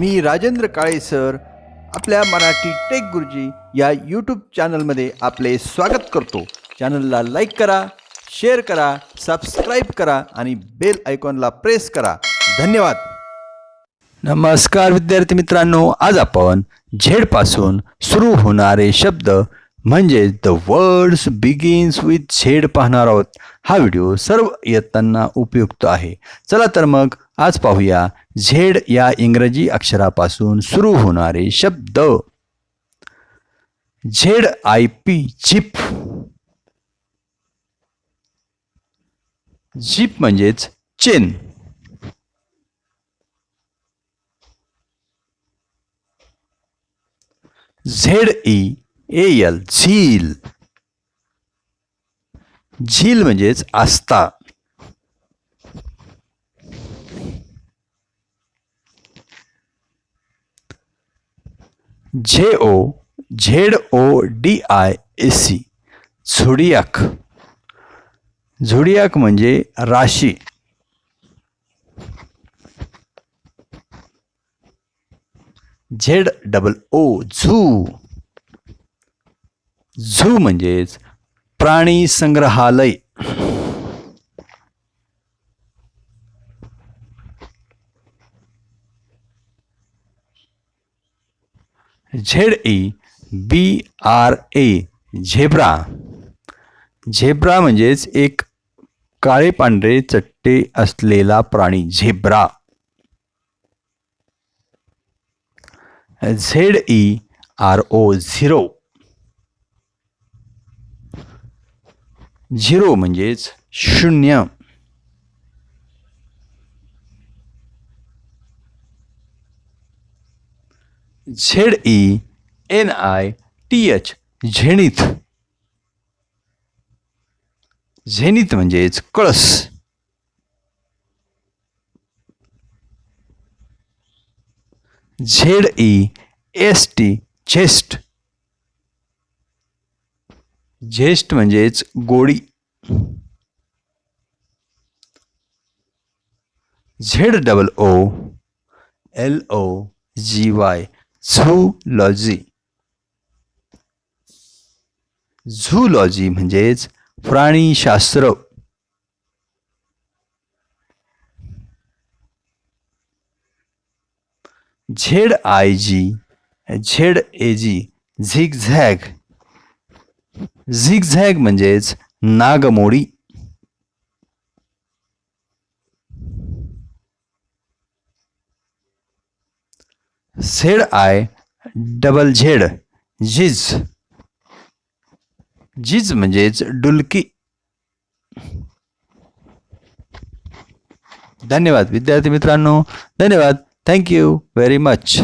मी Rajendra Kale sir आपल्या Marathi take गुरुजी या YouTube चॅनलमध्ये आपले स्वागत करतो. चॅनलला लाईक करा शेअर करा सबस्क्राईब करा आणि बेल आयकॉनला प्रेस करा. धन्यवाद. नमस्कार विद्यार्थी मित्रांनो आज आपण झेडपासून सुरू होणारे शब्द म्हणजे the words begins with Z पाहणार आहोत. हा व्हिडिओ सर्व इयत्तांना उपयुक्त आहे. चला तर मग आज पाहूया झेड या इंग्रजी अक्षरापासून सुरू होणारे शब्द. Z I P zip zip म्हणजेच chain Z E L zeal. Zeal म्हणजेच आस्था. Z O Z O D आय ए सी, झोडियाक. झोडियाक म्हणजे राशी. Z double O, zoo. Zoo म्हणजेच प्राणी संग्रहालय. Z E B R A zebra. Zebra म्हणजेच एक काळे पांढरे चट्टे असलेला प्राणी zebra. Z E R O zero. Zero म्हणजेच शून्य. Z E N I T H zenith. Zenith म्हणजेच कळस. Z E S T zest zest म्हणजेच गोडी. Z double O, L O, G Y, zoology. Zoology म्हणजेच प्राणीशास्त्र. Z I G, Z A G zigzag zigzag म्हणजेच नागमोडी. Z I double Z, zizz. Zizz म्हणजेच डुलकी. धन्यवाद विद्यार्थी मित्रांनो. धन्यवाद. Thank you very much